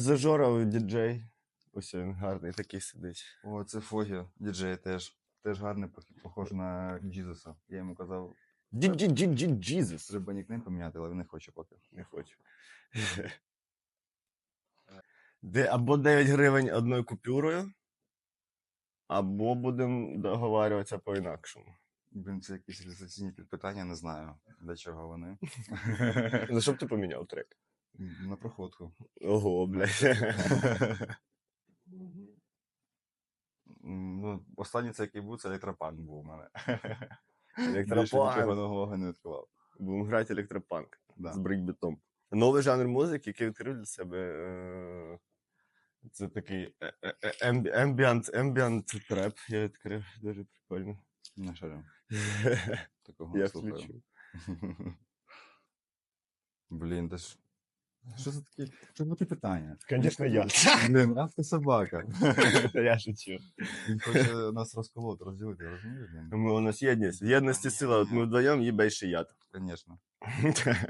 Зажора діджей. Ось він гарний такий сидить. О, це Фогі, діджей теж. Теж гарний, пох- похож на Джізуса. Я йому казав, Джі-джі-джі-джі-джізус. треба нікнейм поміняти, але він не хоче поки. Не хочу. Де або 9 гривень одною купюрою, або будемо договарюватися по-інакшому. Блін, це якісь реалізаційні підпитання, не знаю, для чого вони. За що б ти поміняв трек? На проходку. Ого, блядь. Ну, останній це який був, це електропанк був у мене. Електропанк. нічого нового не відкривав. Будемо грати електропанк Да. з брейкбітом. Новий жанр музики, який відкрив для себе. е, Це такий е, е, е, ембіант, ембіант треп. Я відкрив. Дуже прикольно. Не шарю. Такого не слухаю. Блін, та ж. Що за такі? Що за такі питання? Звісно, я. Блін, ах ти собака. Я шучу. Він хоче нас розколоти, розділити, розумієш? Блін? Ми, у нас єдність. Єдності сила. От ми вдвоєм їй більше яд. Звісно.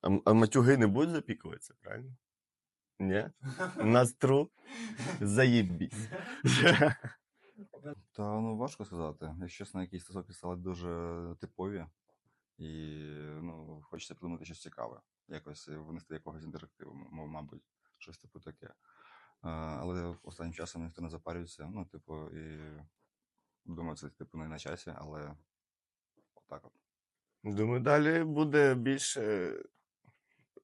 А, а матюги не будуть запікуватися, правильно? Ні? У нас тру. Заїбісь. Та ну важко сказати. Якщо чесно, якісь стосунки стали дуже типові, і ну, хочеться придумати щось цікаве, якось внести якогось інтерактиву, мабуть, щось типу таке. Е, Але останнім часом ніхто не запарюється. Ну, типу, і думаю, це типу не на часі, але отак от. Думаю, далі буде більше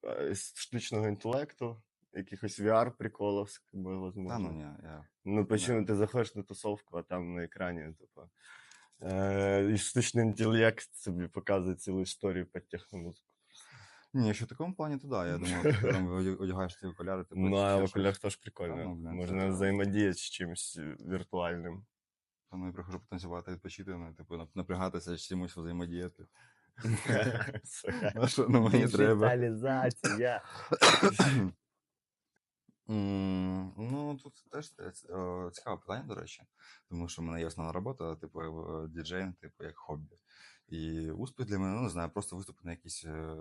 е, штучного інтелекту, якихось VR-приколів, можливо. Та ну ні, я. Ну, почему ти заходиш на тусовку, а там на екрані, типу, е, і штучний інтелект тобі показує цілу історію під техномузику. Ні, якщо в такому плані, то да. Я думаю, ти там одягаєш ці окуляри, типу, Ну, а в щось. теж прикольно. ну, блін, Можна це- взаємодіяти з чимось е, віртуальним. Та ну, я приходжу потанцювати, відпочити, ну, типу, нап- напрягатися, з чимось взаємодіяти. На що на мені треба? Діджиталізація. М, Ну, тут теж е, ц- е, цікаве питання, до речі, тому що в мене є основна робота, типу, е, діджей, типу, як хобі. І успіх для мене, ну, не знаю, просто виступити на якійсь, е,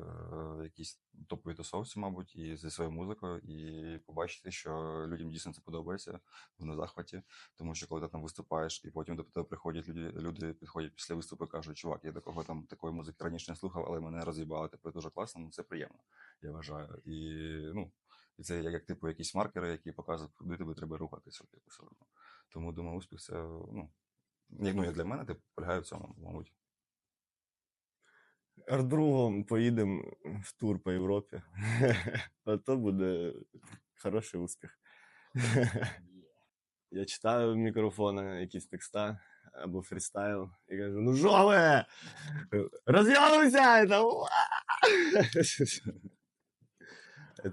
якійсь топовій тусовці, мабуть, і зі своєю музикою, і побачити, що людям дійсно це подобається, в захваті. Тому що коли ти там виступаєш, і потім до тебе приходять люди, люди підходять після виступу і кажуть, чувак, я такого там такої музики раніше не слухав, але мене роз'їбали, типу, дуже класно, ну це приємно, я вважаю. І ну, і це як, як типу якісь маркери, які показують, куди тобі треба рухатися в яку сторону. Тому думаю, успіх це ну, як, ну, як для мене, типу, полягає в цьому, мабуть. Ардругом поїдемо в тур по Європі. То буде хороший успіх. Я читаю в якісь текста або фрістайл і кажу: ну що ви? Роз'явився! Та!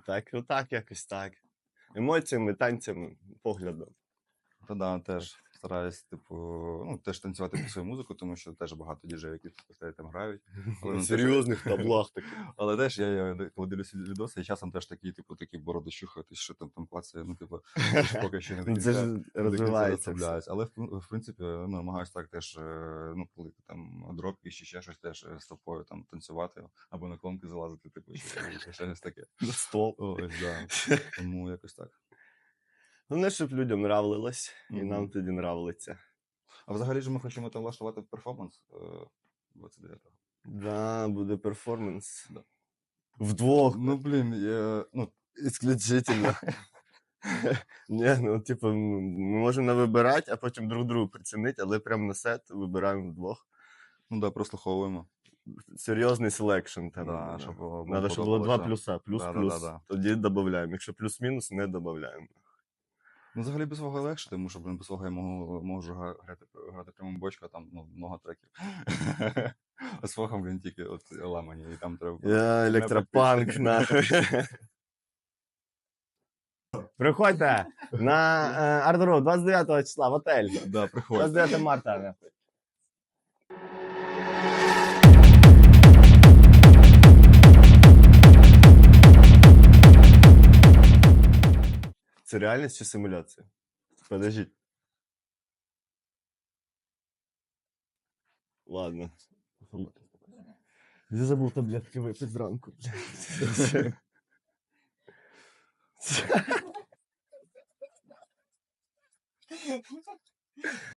Так, отак, якось так. Емоціями, танцями, поглядом. Та да, теж стараюсь, типу, ну, теж танцювати під свою музику, тому що теж багато діджеїв, які поставить, там грають. Але На ну, серйозних таблах таких. Але теж я, я коли дивлюся відоси, і часом теж такі, типу, такі бороди щухають, що там там клацає, ну, типу, поки що не до Ну, Це ж розвивається. все. Але в, принципі, ну, намагаюся так теж, е, ну, коли там дропки чи ще щось теж е, з тобою там танцювати або на клонки залазити, типу, чи щось таке. На стол. Ось, да. Тому якось так. Головне, щоб людям нравилось, і Мгм. нам тоді нравиться. А взагалі ж ми хочемо там влаштувати перформанс е, 29-го. Да, буде перформанс. Да. Вдвох. Ну, блін, я, ну, Исключительно. Ні, ну, типу, м, ми можемо не вибирати, а потім друг другу прицінити, але прямо на сет вибираємо вдвох. ну да, прослуховуємо. Серйозний селекшн там. Да, щоб було Надо, щоб було два плюса. Плюс, Да, да, плюс. да, да. Тоді додаємо. Якщо плюс-мінус, не додаємо. Ну, взагалі без свого легше, тому що, блин, без свого я можу, можу грати, грати прямо бочка, там ну, много треків. А з фогом, блін, тільки от ламані, і там треба. Я електропанк нахуй. Приходьте на е, Ардору 29 числа в отель. Да, приходь. 29 марта. Це реальність чи симуляція? Подождіть. Ладно. Я забув таблетки випити зранку. блядь.